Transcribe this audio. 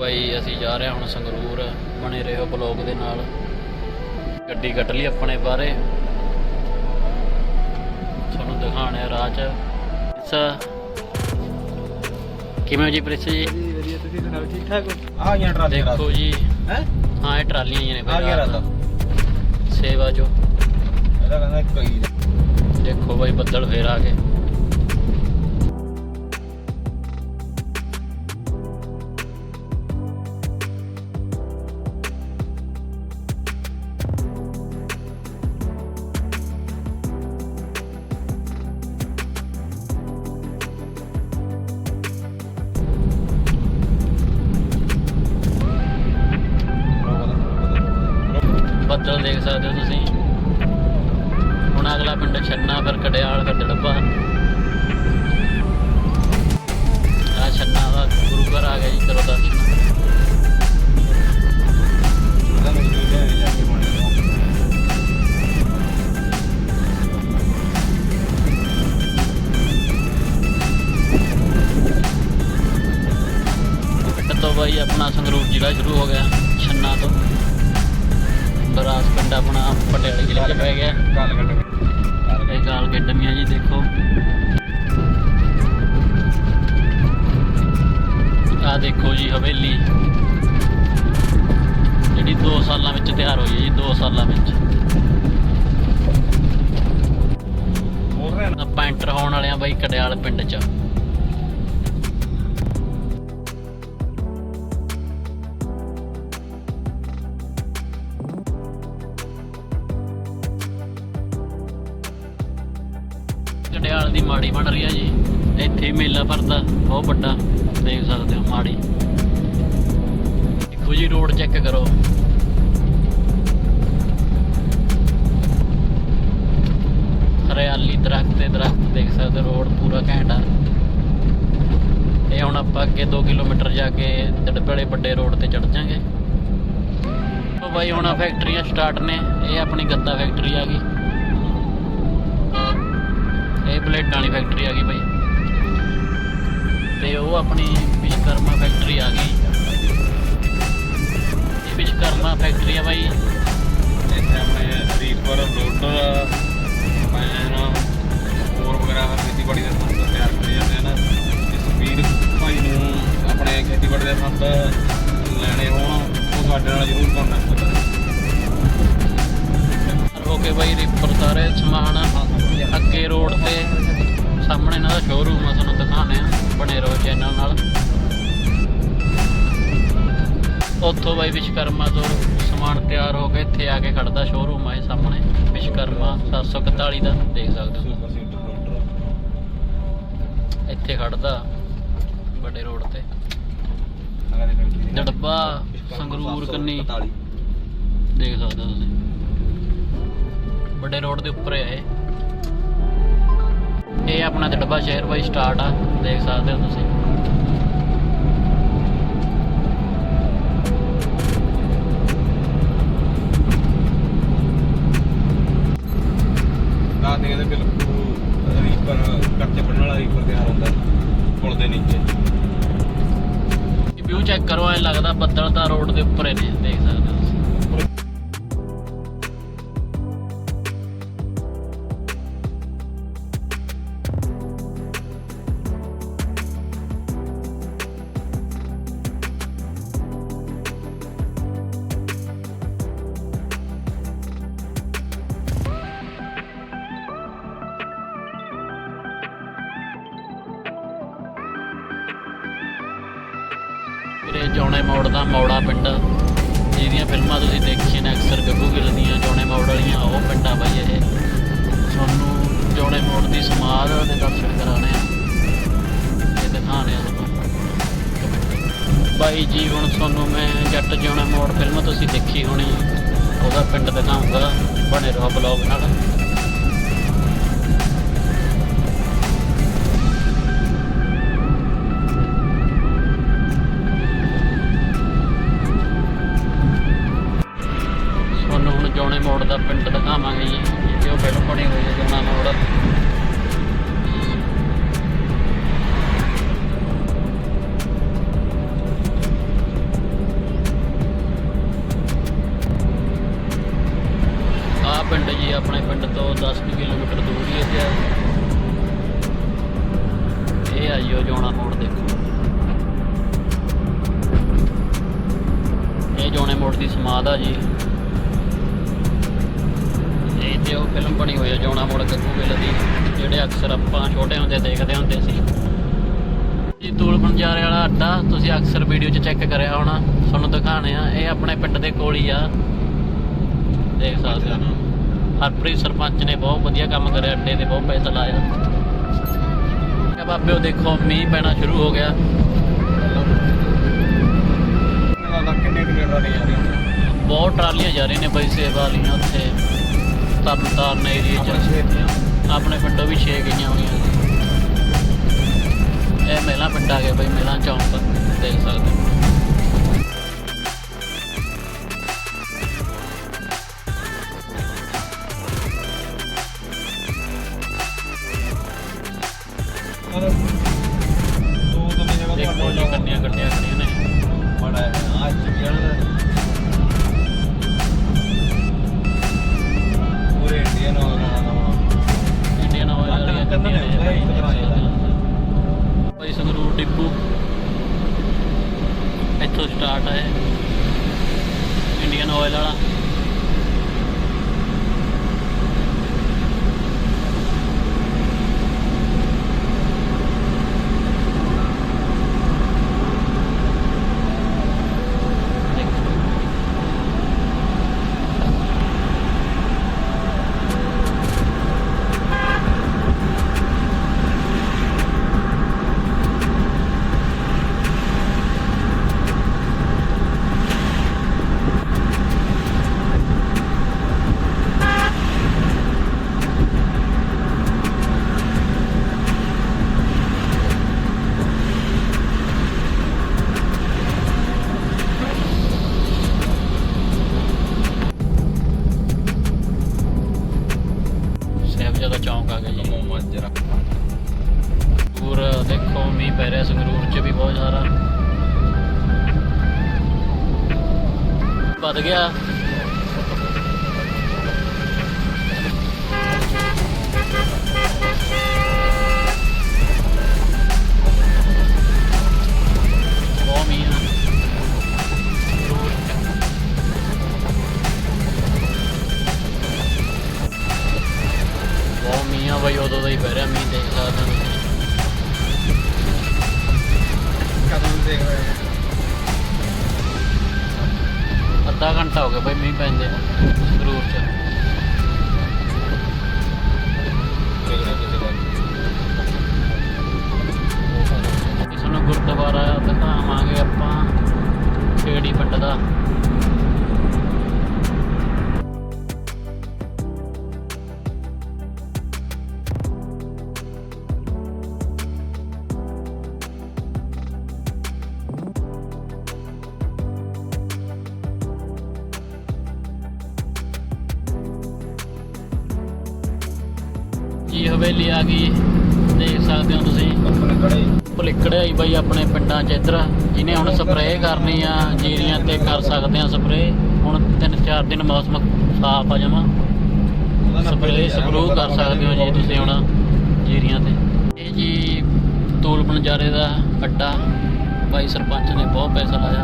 ਬਾਈ ਅਸੀਂ ਜਾ ਰਹੇ ਹਾਂ ਹੁਣ ਸੰਗਰੂਰ ਬਣੇ ਰਹੋ ਬਲੌਗ ਦੇ ਨਾਲ। ਗੱਡੀ ਕੱਢ ਲਈ ਆਪਣੇ ਬਾਰੇ। ਤੁਹਾਨੂੰ ਦਿਖਾਣੇ ਰਾਹ ਚ। ਇਸ ਕਿਵੇਂ ਜੀ ਪ੍ਰਿੰਸ ਜੀ? ਵਧੀਆ ਤੁਸੀਂ ਸੁਣਾਓ ਠੀਕ ਠਾਕ ਆ ਗਿਆ ਟਰਾਲੀ ਦੇਖੋ ਜੀ। ਹੈ? ਹਾਂ ਇਹ ਟਰਾਲੀਆਂ ਹੀ ਨੇ ਆ ਗਿਆ ਰਾਤ ਸੇਵਾ ਚੋ ਇਹਦਾ ਕਹਿੰਦਾ ਕਈ ਦੇਖੋ ਬਾਈ ਬੱਦਲ ਫੇਰ ਆ ਗਏ। ਬੱਦਲ ਦੇਖ ਸਕਦੇ ਹੋ ਤੁਸੀਂ। ਹੁਣ ਅਗਲਾ ਪਿੰਡ ਛੰਨਾ ਫਿਰ ਕੜਿਆਲ ਫਿਰ ਦੜਬਾ ਆ ਛੰਨਾ ਦਾ ਗੁਰੂ ਘਰ ਆ ਗਿਆ ਜੀ, ਕਰੋ ਦਰਸ਼ਨ। ਤੋਂ ਬਾਈ ਆਪਣਾ ਸੰਗਰੂਰ ਜ਼ਿਲ੍ਹਾ ਸ਼ੁਰੂ ਹੋ ਗਿਆ, ਛੰਨਾ ਤੋਂ। ਬਰਾਸ ਪਿੰਡ ਆਪਣਾ ਪਟਿਆਲੇ ਜ਼ਿਲ੍ਹੇ 'ਚ ਪੈ ਗਿਆ। ਕਾਲ ਕੱਟ ਇਹ ਗਾਲ ਗੱਡਮੀਆਂ ਜੀ ਦੇਖੋ। ਮੇਲਾ ਭਰਦਾ ਬਹੁਤ ਵੱਡਾ ਦੇਖ ਸਕਦੇ ਹੋ ਮਾੜੀ। ਦੇਖੋ ਜੀ ਰੋਡ ਚੈੱਕ ਕਰੋ। ਹਰਿਆਲੀ ਦਰਖਤ ਤੇ ਦਰਖਤ ਦੇਖ ਸਕਦੇ ਹੋ, ਰੋਡ ਪੂਰਾ ਘੈਂਟ ਆ। ਇਹ ਹੁਣ ਆਪਾਂ ਅੱਗੇ 2 ਕਿਲੋਮੀਟਰ ਜਾ ਕੇ ਦੜਬੇਲੇ ਵੱਡੇ ਰੋਡ ਤੇ ਚੜ ਜਾਾਂਗੇ। ਉਹ ਬਾਈ ਹੁਣ ਫੈਕਟਰੀਆਂ ਸਟਾਰਟ ਨੇ ਇਹ ਆਪਣੀ ਗੱਦਾ ਫੈਕਟਰੀ ਆ ਗਈ। ਇਹ ਪਲੇਟਾਂ ਵਾਲੀ ਫੈਕਟਰੀ ਆ ਗਈ ਬਾਈ। ਤੇ ਉਹ ਆਪਣੀ ਵਿਸ਼ਕਰਮਾ ਫੈਕਟਰੀ ਆ ਗਈ। ਇਹ ਵਿਸ਼ਕਰਮਾ ਫੈਕਟਰੀ ਆ ਬਾਈ। ਇੱਥੇ ਆਪਣੇ ਰੀਪਰ ਲੋਡਰ ਪੈਨ ਹੋਰ ਵਗੈਰਾ ਖੇਤੀਬਾੜੀ ਦੇ ਸੰਦ ਤਿਆਰ ਕਰੇ ਜਾਂਦੇ ਹਨ ਇਸ ਵੀਰ ਭਾਈ ਨੂੰ ਆਪਣੇ ਖੇਤੀਬਾੜੀ ਦੇ ਸੰਦ ਲੈਣੇ ਹੋਣ ਉਹ ਸਾਡੇ ਨਾਲ ਜ਼ਰੂਰ ਕੰਟੈਕਟ ਕਰੋ। ਓਕੇ ਬਾਈ ਰਿਪਰ ਸਾਰੇ ਸਮਾਨ ਅੱਗੇ ਰੋਡ ਤੇ। ਸਾਹਮਣੇ ਇਹਨਾਂ ਦਾ ਸ਼ੋਰੂਮ ਆ, ਤੁਹਾਨੂੰ ਦਿਖਾਣੇ ਆ, ਬਣੇ ਰਹੋ ਚੈਨਲ ਨਾਲ। ਉੱਥੋਂ ਬਾਈ ਵਿਸ਼ਕਰਮਾ ਤੋਂ ਸਮਾਨ ਤਿਆਰ ਹੋ ਕੇ ਇੱਥੇ ਆ ਕੇ ਖੜਦਾ ਸ਼ੋਰੂਮ ਆ ਇਹ ਸਾਹਮਣੇ। ਵਿਸ਼ਕਰਮਾ 741 ਦਾ, ਦੇਖ ਸਕਦੇ ਹੋ। ਇੱਥੇ ਖੜਦਾ ਵੱਡੇ ਰੋਡ ਤੇ। ਡੱਬਾ, ਸੰਗਰੂਰ ਕੰਨੀ। ਦੇਖ ਸਕਦੇ ਹੋ ਤੁਸੀਂ। ਵੱਡੇ ਰੋਡ ਦੇ ਉੱਪਰ ਹੈ ਇਹ। ਆਪਣਾ ਦੜਬਾ ਸ਼ਹਿਰ ਬਾਈ ਸਟਾਰਟ ਆ ਦੇਖ ਸਕਦੇ ਹੋ ਤੁਸੀਂ। ਦੇ ਬਿਲਕੁਲ ਰੀਪਰ ਕੱਚੇ ਬਣਨ ਵਾਲਾ ਰੀਪਰ ਤਿਆਰ ਹੁੰਦਾ। ਪੁਲ ਦੇ ਨੀਚੇ। ਵਿਊ ਚੈੱਕ ਕਰੋ ਐ ਲੱਗਦਾ ਬੱਦਲ ਤਾਂ ਰੋਡ ਦੇ ਉੱਪਰ ਨੇ ਦੇਖ ਸਕਦੇ ਹੋ ਵੀਰੇ ਜੌਣੇ ਮੋੜ ਦਾ ਮੌੜਾ ਪਿੰਡ। ਜਿਹਦੀਆਂ ਫਿਲਮਾਂ ਤੁਸੀਂ ਦੇਖੀਆਂ ਨੇ ਅਕਸਰ ਗੱਗੂ ਗਿੱਲ ਦੀਆਂ, ਜੌਣੇ ਮੋੜ ਵਾਲੀਆਂ, ਉਹ ਪਿੰਡਾਂ ਬਾਈ ਇਹ। ਤੁਹਾਨੂੰ ਜੌਣੇ ਮੋੜ ਦੀ ਸਮਾਧ ਦੇ ਦਰਸ਼ਨ ਕਰਾਣੇ ਆ। ਇਹ ਦਿਖਾਣੇ ਆ ਬਾਈ ਜੀ, ਹੁਣ ਤੁਹਾਨੂੰ ਮੈਂ ਜੱਟ ਜੌਣੇ ਮੋੜ ਫਿਲਮ ਤੁਸੀਂ ਦੇਖੀ ਹੋਣੀ। ਉਹਦਾ ਪਿੰਡ ਦਿਖਾਉਂਗਾ, ਬਣੇ ਰਹੋ ਬਲੌਗ ਨਾਲ। ਕੋਟ ਦਾ ਪਿੰਡ ਦਿਖਾਵਾਂਗੇ ਜੀ ਜਿੱਥੇ ਉਹ ਬਿਲ ਬਣੇ ਹੋਏ ਨੇ ਜਮਾ ਮੋੜ। ਆ ਪਿੰਡ ਜੀ, ਆਪਣੇ ਪਿੰਡ ਤੋਂ 10 ਕਿਲੋਮੀਟਰ ਦੂਰ ਹੀ ਹੈ ਇਹ ਆਈਓ ਜੋਣਾ ਮੋੜ ਦੇਖੋ। ਇਹ ਜੋਣੇ ਮੋੜ ਦੀ ਸਮਾਦ ਆ ਜੀ। ਤੇ ਉਹ ਫਿਲਮ ਬਣੀ ਹੋਈ ਹੈ ਜੋਣਾ ਮੋੜ ਗੱਗੂ ਗਿੱਲ ਦੀ ਜਿਹੜੇ ਅਕਸਰ ਆਪਾਂ ਛੋਟੇ ਹੁੰਦੇ ਦੇਖਦੇ ਹੁੰਦੇ ਸੀ। ਜੀ ਤੂਲ ਬੰਜਾਰੇ ਵਾਲਾ ਅੱਡਾ ਤੁਸੀਂ ਅਕਸਰ ਵੀਡੀਓ 'ਚ ਚੈੱਕ ਕਰਿਆ ਹੋਣਾ ਤੁਹਾਨੂੰ ਦਿਖਾਣੇ ਆ ਇਹ ਆਪਣੇ ਪਿੰਡ ਦੇ ਕੋਲ ਹੀ ਆ। ਦੇਖ ਸਕਦੇ ਹੋ। ਹਰਪ੍ਰੀਤ ਸਰਪੰਚ ਨੇ ਬਹੁਤ ਵਧੀਆ ਕੰਮ ਕਰਿਆ ਅੱਡੇ ਤੇ ਬਹੁਤ ਪੈਸਾ ਲਾਇਆ। ਇਹ ਬਾਬੇ ਉਹ ਦੇਖੋ ਮੀਂਹ ਪੈਣਾ ਸ਼ੁਰੂ ਹੋ ਗਿਆ। ਆ ਬਹੁਤ ਟਰਾਲੀਆਂ ਜਾ ਰਹੀਆਂ ਨੇ ਬਈ ਸੇਵਾ ਵਾਲੀਆਂ ਉੱਥੇ। ਤਰਨਤਾਰਨ ਏਰੀਏ 'ਚ ਆਪਣੇ ਪਿੰਡੋਂ ਵੀ 6 ਗਈਆਂ ਹੋਈਆਂ ਇਹ ਮਹਿਲਾ ਪਿੰਡ ਆ ਗਿਆ ਬਈ ਮਹਿਲਾ ਚੌਂਕ ਦੇਖ ਸਕਦੇ ਹੋ। ਦੇਖੋ ਜੀ ਕੰਨੀਆਂ ਗੱਡੀਆਂ ਖੜੀਆਂ ਨੇ। ਬੜਾ ਹੈ। ਆ। ਚੁੱਕਿਆ ਆਇਲ ਵਾਲੀਆਂ ਨੇ ਅੱਧਾ ਇੱਕ ਤਰ੍ਹਾਂ ਦੀ ਭਾਈ ਸੰਗਰੂਰ ਡਿਪੂ ਇੱਥੋਂ ਸਟਾਰਟ ਹੈ ਇੰਡੀਅਨ ਆਇਲ ਵਾਲਾ। ਸੰਗਰੂਰ 'ਚ ਵੀ ਬਹੁਤ ਜ਼ਿਆਦਾ ਵੱਧ ਗਿਆ ਬਹੁਤ ਮੀਂਹ ਆ ਸੰਗਰੂਰ 'ਚ। ਬਹੁਤ ਮੀਂਹ ਆ ਦੇਖ ਰਹੇ ਅੱਧਾ ਘੰਟਾ ਹੋ ਗਿਆ ਬਈ ਮੀਂਹ ਪੈਂਦੇ ਨੂੰ। ਸੰਗਰੂਰ ਚ ਜੀ ਹਵੇਲੀ ਆ ਗਈ ਦੇਖ ਸਕਦੇ ਹੋ ਤੁਸੀਂ। ਭਲਿਕੜੇ ਆਈ ਬਾਈ ਆਪਣੇ ਪਿੰਡਾਂ 'ਚ ਇੱਧਰ। ਜਿਹਨੇ ਹੁਣ ਸਪਰੇਅ ਕਰਨੀ ਆ ਜੀਰੀਆਂ ਤੇ ਕਰ ਸਕਦੇ ਆ ਸਪਰੇਅ ਹੁਣ ਤਿੰਨ ਚਾਰ ਦਿਨ ਮੌਸਮ ਸਾਫ਼ ਆ ਜਾਵਾਂ ਸਪਰੇਅ ਸਪਰੂ ਕਰ ਸਕਦੇ ਹੋ ਜੀ ਤੁਸੀਂ ਹੁਣ ਜੀਰੀਆਂ ਤੇ। ਇਹ ਜੀ ਤੂਲ ਬੰਜਾਰੇ ਦਾ ਅੱਡਾ। ਬਾਈ ਸਰਪੰਚ ਨੇ ਬਹੁਤ ਪੈਸਾ ਲਾਇਆ।